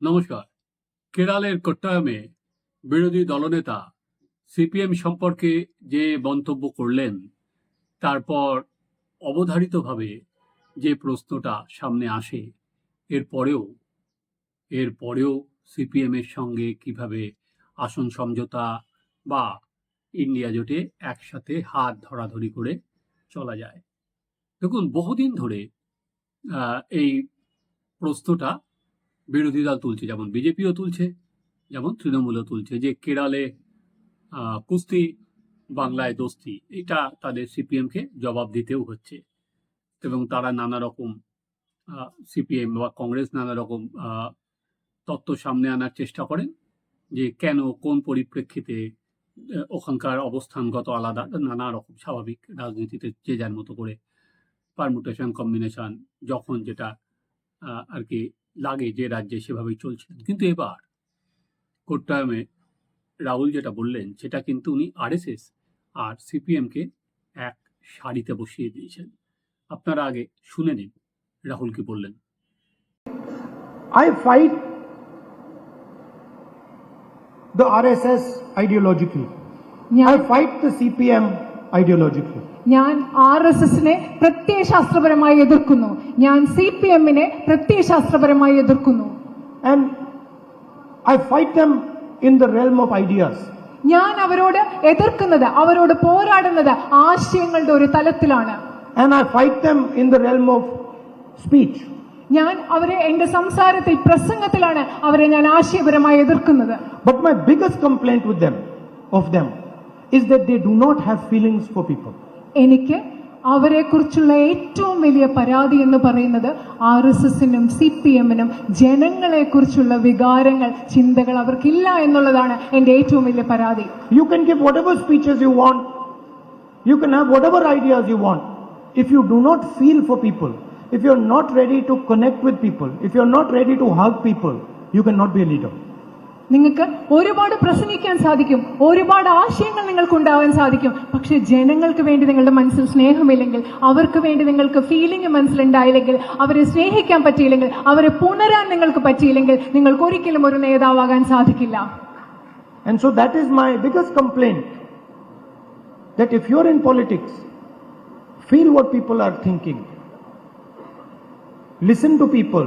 নমস্কার। কেরালের কোট্টায়ামে বিরোধী দলনেতা সিপিএম সম্পর্কে যে মন্তব্য করলেন, তারপর অবধারিতভাবে যে প্রশ্নটা সামনে আসে এরপরেও সিপিএম এর সঙ্গে কীভাবে আসন সমঝোতা বা ইন্ডিয়া জোটে একসাথে হাত ধরাধরি করে চলা যায়। দেখুন, বহুদিন ধরে এই প্রশ্নটা বিরোধী দল তুলছে, যেমন বিজেপিও তুলছে, যেমন তৃণমূলও তুলছে। যে কেরালে কুস্তি, বাংলায় দোস্তি, এটা তাদের সিপিএমকে জবাব দিতেও হচ্ছে। এবং তারা নানা রকম সিপিএম বা কংগ্রেস নানা রকম তত্ত্ব সামনে আনার চেষ্টা করেন যে কেন, কোন পরিপ্রেক্ষিতে ওখানকার অবস্থানগত আলাদা নানা রকম স্বাভাবিক রাজনীতিতে যে যার মতো করে পারমুটেশন কম্বিনেশন যখন যেটা আর কি লাগে যে রাজ্যে সেভাবেই চলছিলেন। কিন্তু এবার কোট্টায়ামে রাহুল যেটা বললেন সেটা কিন্তু উনি আরএসএস আর সিপিএমকে এক সারিতে বসিয়ে দিয়েছেন। আপনারা আগে শুনে নিন রাহুল কি বললেন। I fight the RSS ideologically. ഞാൻ I fight the CPM ideological ഞാൻ ആർ എസ് എസിനെ പ്രത്യയശാസ്ത്രപരമായി എതിർക്കുന്നു. ഞാൻ സി പി എമ്മിനെ പ്രത്യയശാസ്ത്രപരമായി എതിർക്കുന്നു. And I fight them in the realm of ideas ഞാൻ അവരോട് എതിർക്കുന്നത് അവരോട് പോരാടുന്നത് ആശയങ്ങളുടെ ഒരു തലത്തിലാണ്. And I fight them in the realm of speech ഞാൻ അവരെ എന്റെ സംസാരത്തിൽ പ്രസംഗത്തിലാണ് അവരെ ഞാൻ ആശയപരമായി എതിർക്കുന്നത്. But my biggest complaint with of them is that they do not have feelings for people. എനിക്ക് അവരെ കുറിച്ചുള്ള ഏറ്റവും വലിയ പരാതി എന്ന് പറയുന്നത് ആർ എസ് എസിനും സി പി എമ്മിനും ജനങ്ങളെ കുറിച്ചുള്ള വികാരങ്ങൾ ചിന്തകൾ അവർക്കില്ല എന്നുള്ളതാണ് എന്റെ ഏറ്റവും വലിയ പരാതി You can give whatever speeches you want. You can have whatever ideas you want. If you do not feel for people, if you're not ready to connect with people, if you're not ready to hug people, you cannot be a leader. നിങ്ങൾക്ക് ഒരുപാട് പ്രസംഗിക്കാൻ സാധിക്കും ഒരുപാട് ആശയങ്ങൾ നിങ്ങൾക്ക് ഉണ്ടാവാൻ സാധിക്കും പക്ഷെ ജനങ്ങൾക്ക് വേണ്ടി നിങ്ങളുടെ മനസ്സിൽ സ്നേഹമില്ലെങ്കിൽ അവർക്ക് വേണ്ടി നിങ്ങൾക്ക് ഫീലിംഗ് മനസ്സിലുണ്ടായില്ലെങ്കിൽ അവരെ സ്നേഹിക്കാൻ പറ്റിയില്ലെങ്കിൽ അവരെ പുണരാൻ നിങ്ങൾക്ക് പറ്റിയില്ലെങ്കിൽ നിങ്ങൾക്ക് ഒരിക്കലും ഒരു നേതാവാകാൻ സാധിക്കില്ല And so that is my biggest complaint. That if you're in politics, feel what people are thinking. Listen to people.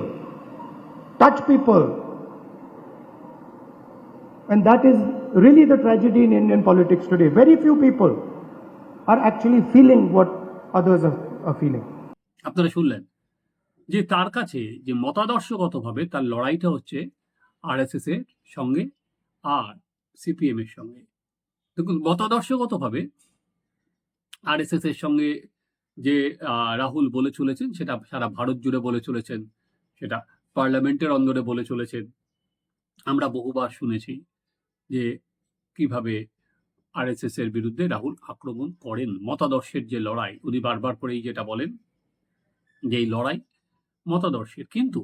Touch people. And that is really the tragedy in Indian politics today. Very few people are actually feeling what others are, feeling. আপনারা শুনলেন যে তার কাছে যে মতাদর্শগতভাবে তার লড়াইটা হচ্ছে RSS এর সঙ্গে আর সিপিএম এর সঙ্গে দেখুন মতাদর্শগতভাবে আরএসএস এর সঙ্গে যে রাহুল বলে চলেছেন সেটা সারা ভারত জুড়ে বলে চলেছেন সেটা পার্লামেন্টের অন্দরে বলে চলেছেন আমরা বহুবার শুনেছি যে কীভাবে আরএসএস এর বিরুদ্ধে রাহুল আক্রমণ করেন। মতাদর্শের যে লড়াই, উনি বারবার করেই যেটা বলেন যে এই লড়াই মতাদর্শের। কিন্তু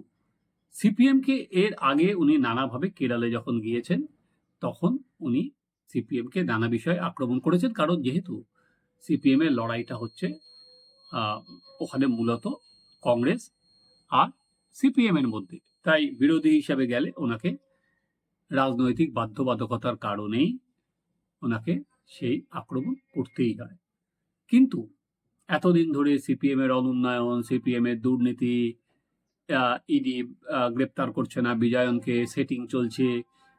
সিপিএমকে এর আগে উনি নানাভাবে কেরালে যখন গিয়েছেন, তখন উনি সিপিএমকে নানা বিষয়ে আক্রমণ করেছেন। কারণ যেহেতু সিপিএম এর লড়াইটা হচ্ছে ওখানে মূলত কংগ্রেস আর সিপিএম এর মধ্যে। তাই বিরোধী হিসাবে গেলে ওনাকে রাজনৈতিক বাধ্যবাধকতার কারণেই ওনাকে সেই আক্রমণ করতেই হয়। কিন্তু এতদিন ধরে সিপিএম এর অনুন্নয়ন সিপিএম এর দুর্নীতি ইডি গ্রেপ্তার করছে না, বিজয়নকে সেটিং চলছে,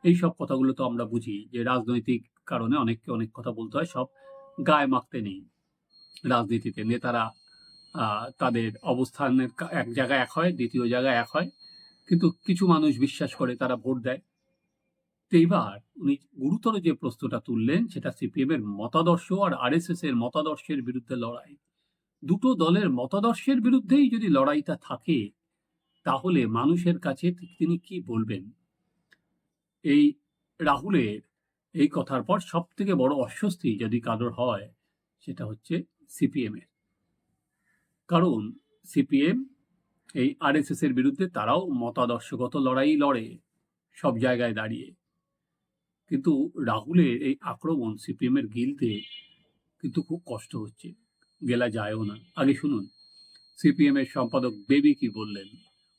এই সব কথাগুলো তো আমরা বুঝি যে রাজনৈতিক কারণে অনেককে অনেক কথা বলতে হয়, সব গায়ে মাখতে নেই। রাজনীতিতে নেতারা তাদের অবস্থানের এক জায়গায় এক হয়, দ্বিতীয় জায়গায় এক হয়, কিন্তু কিছু মানুষ বিশ্বাস করে তারা ভোট দেয়। তো এইবার উনি গুরুতর যে প্রশ্নটা তুললেন, সেটা সিপিএম এর মতাদর্শ আর আরএসএস এর মতাদর্শের বিরুদ্ধে লড়াই। দুটো দলের মতাদর্শের বিরুদ্ধেই যদি লড়াইটা থাকে, তাহলে মানুষের কাছে তিনি কি বলবেন? এই রাহুলের এই কথার পর সব থেকে বড় অস্বস্তি যদি কারোর হয়, সেটা হচ্ছে সিপিএম এর কারণ সিপিএম এই আরএসএস এর বিরুদ্ধে তারাও মতাদর্শগত লড়াই লড়ে সব জায়গায় দাঁড়িয়ে। কিন্তু রাহুলের এই আক্রমণ সিপিএমের গিলতে কিন্তু খুব কষ্ট হচ্ছে। গেলা যায়ও না। আগে শুনুন সিপিএম এর সম্পাদক বেবি কি বললেন?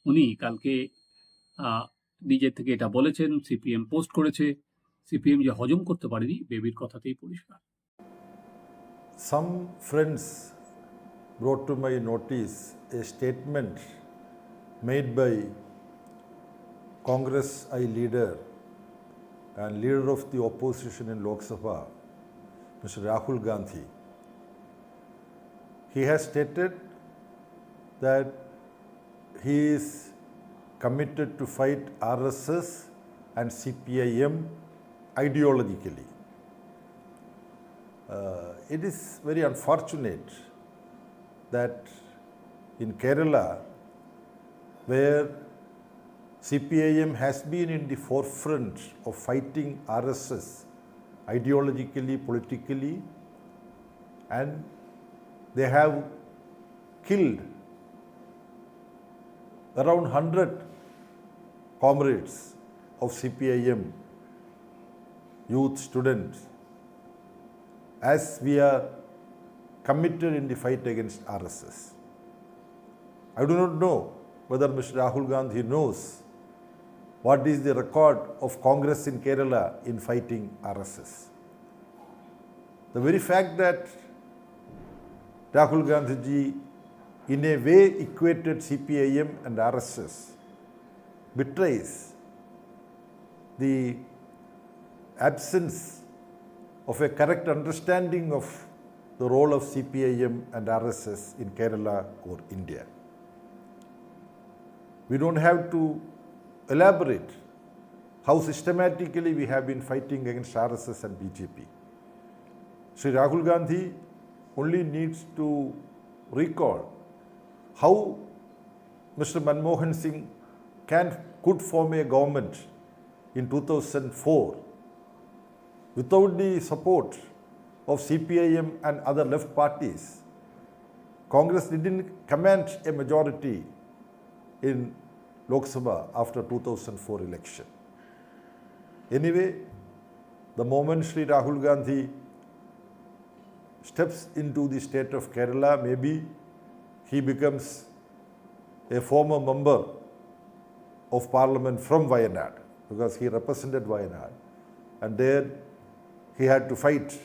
উনি কালকে নিজের থেকে এটা বলেছেন, সিপিএম পোস্ট করেছে। সিপিএম যে হজম করতে পারেনি, বেবির কথাতেই পরিষ্কার। Some friends brought to my notice a statement made by Congress I leader and leader of the opposition in Lok Sabha, Mr. Rahul Gandhi. He has stated that he is committed to fight RSS and CPIM ideologically. Uh, it is very unfortunate that in Kerala, where CPIM has been in the forefront of fighting RSS ideologically, politically, and they have killed around 100 comrades of CPIM, youth, students, as we are committed in the fight against RSS. I do not know whether Mr. Rahul Gandhi knows what is the record of Congress in Kerala in fighting RSS. The very fact that Rahul Gandhiji in a way equated CPIM and RSS betrays the absence of a correct understanding of the role of CPIM and RSS in Kerala or India. We don't have to elaborate how systematically we have been fighting against RSS and BJP. Sri Rahul Gandhi only needs to recall how Mr. Manmohan Singh can could form a government in 2004 without the support of CPIM and other left parties. Congress didn't command a majority in Lok Sabha after 2004 election. Anyway, the moment Sri Rahul Gandhi steps into the state of Kerala, maybe he becomes a former member of parliament from Wayanad because he represented Wayanad. And there he had to fight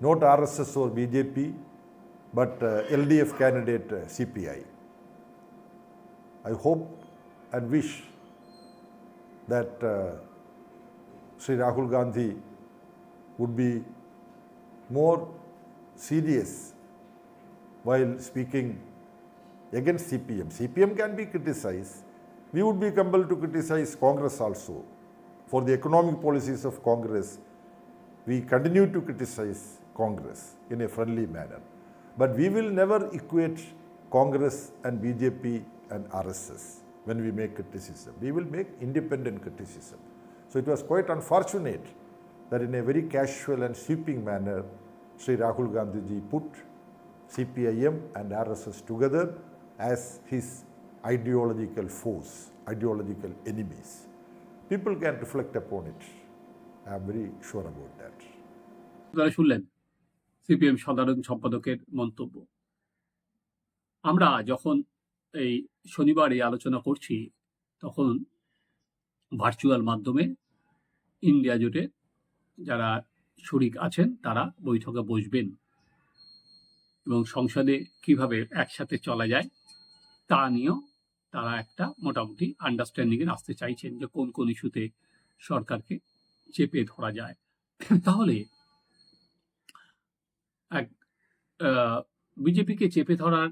not RSS or BJP, but uh, LDF candidate uh, CPI. I hope and wish that uh, Sri Rahul Gandhi would be more serious while speaking against CPM. CPM can be criticized. We would be compelled to criticize Congress also. For the economic policies of Congress, we continue to criticize Congress in a friendly manner. But we will never equate Congress and BJP and RSS when we make criticism. We will make independent criticism. So it was quite unfortunate that in a very casual and sweeping manner, Sri Rahul Gandhi ji put CPIM and RSS together as his ideological foes, ideological enemies. People can reflect upon it. I am very sure about that. আপনারা শুনলেন CPM সাধারণ সম্পাদকের মন্তব্য আমরা যখন এই শনিবার এই আলোচনা করছি তখন ভার্চুয়াল মাধ্যমে ইন্ডিয়া জোটে যারা শরিক আছেন তারা বৈঠকে বসবেন এবং সংসদে কীভাবে একসাথে চলা যায় তা নিয়েও তারা একটা মোটামুটি আন্ডারস্ট্যান্ডিংয়ে আসতে চাইছেন যে কোন কোন ইস্যুতে সরকারকে চেপে ধরা যায়। তাহলে এক বিজেপিকে চেপে ধরার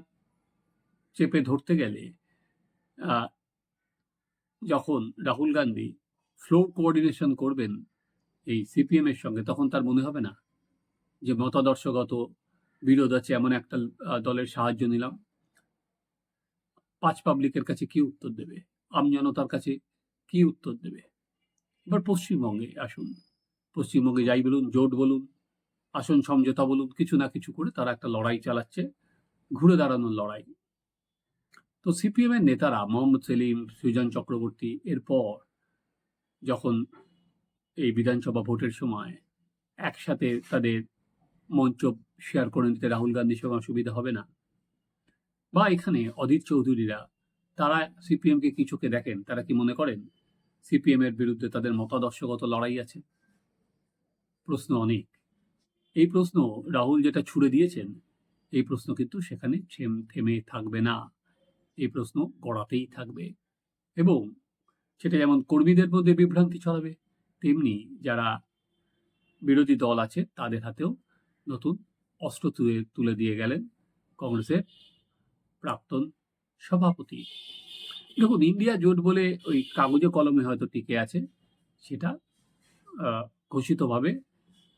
চেপে ধরতে গেলে যখন রাহুল গান্ধী ফ্লোর কোঅর্ডিনেশন করবেন এই সিপিএম এর সঙ্গে, তখন তার মনে হবে না যে মতাদর্শগত বিরোধ আছে, এমন একটা দলের সাহায্য নিলাম। পাঁচ পাবলিকের কাছে কি উত্তর দেবে? আমজনতার কাছে কি উত্তর দেবে? এবার পশ্চিমবঙ্গে আসুন। পশ্চিমবঙ্গে যাই বলুন, জোট বলুন, আসন সমঝোতা বলুন, কিছু না কিছু করে তারা একটা লড়াই চালাচ্ছে, ঘুরে দাঁড়ানোর লড়াই। তো সিপিএম এর নেতারা মোহাম্মদ সেলিম, সুজন চক্রবর্তী এরপর যখন এই বিধানসভা ভোটের সময় একসাথে তাদের মঞ্চ শেয়ার করে নিতে রাহুল গান্ধীর সঙ্গে সুবিধা হবে না, বা এখানে অধীর চৌধুরীরা, তারা সিপিএমকে কি চোখে দেখেন, তারা কি মনে করেন সিপিএম এর বিরুদ্ধে তাদের মতাদর্শগত লড়াই আছে? প্রশ্ন অনেক। এই প্রশ্ন রাহুল যেটা ছুড়ে দিয়েছেন, এই প্রশ্ন কিন্তু সেখানে থেমে থাকবে না। এই প্রশ্ন গড়াতেই থাকবে। এবং সেটা যেমন কর্মীদের মধ্যে বিভ্রান্তি ছড়াবে তেমনি যারা বিরোধী দল আছে তাদের হাতেও নতুন অস্ত্র তুলে তুলে দিয়ে গেলেন কংগ্রেসের প্রাক্তন সভাপতি। দেখুন ইন্ডিয়া জোট বলে ওই কাগজে কলমে হয়তো টিকে আছে সেটা ঘোষিতভাবে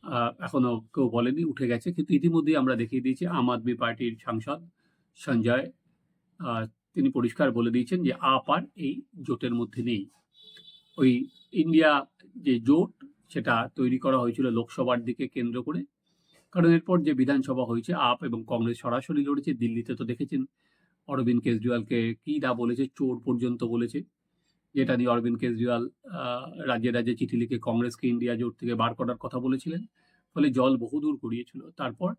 আহ, এখনও কেউ বলেনি উঠে গেছে। কিন্তু ইতিমধ্যেই আমরা দেখিয়ে দিয়েছি আম আদমি পার্টির সাংসদ সঞ্জয় তিনি পরিষ্কার বলে দিয়েছেন যে আপ আর এই জোটের মধ্যে নেই। ওই ইন্ডিয়া যে জোট, সেটা তৈরি করা হয়েছিল লোকসভার দিকে কেন্দ্র করে। কারণ এরপর যে বিধানসভা হয়েছে, আপ এবং কংগ্রেস সরাসরি লড়েছে, দিল্লিতে তো দেখেছেন, অরবিন্দ কেজরিওয়ালকে কি না বলেছে, চোর পর্যন্ত বলেছে। যেটা নিয়ে অরবিন্দ কেজরিওয়াল রাজ্যে রাজ্যে চিঠি লিখে কংগ্রেসকে ইন্ডিয়া জোট থেকে বার করার কথা বলেছিলেন। ফলে জল বহুদূর গড়িয়েছিল। তারপর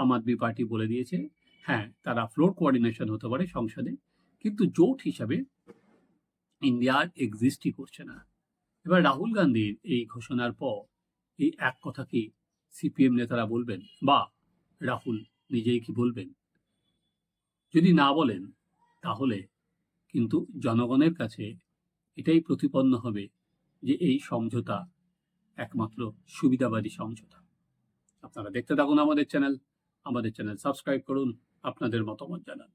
আম আদমি পার্টি বলে দিয়েছে হ্যাঁ তারা ফ্লোর কোঅর্ডিনেশন হতে পারে সংসদে, কিন্তু জোট হিসাবে ইন্ডিয়ার এক্সিস্টই করছে না। এবার রাহুল গান্ধীর এই ঘোষণার পর এই এক কথা কি সিপিএম নেতারা বলবেন বা রাহুল নিজেই কি বলবেন? যদি না বলেন, তাহলে কিন্তু জনগণের কাছে এটাই প্রতিপন্ন হবে যে এই সমঝোতা একমাত্র সুবিধাবাদী সমঝোতা। আপনারা দেখতে থাকুন আমাদের চ্যানেল। আমাদের চ্যানেল সাবস্ক্রাইব করুন। আপনাদের মতামত জানান।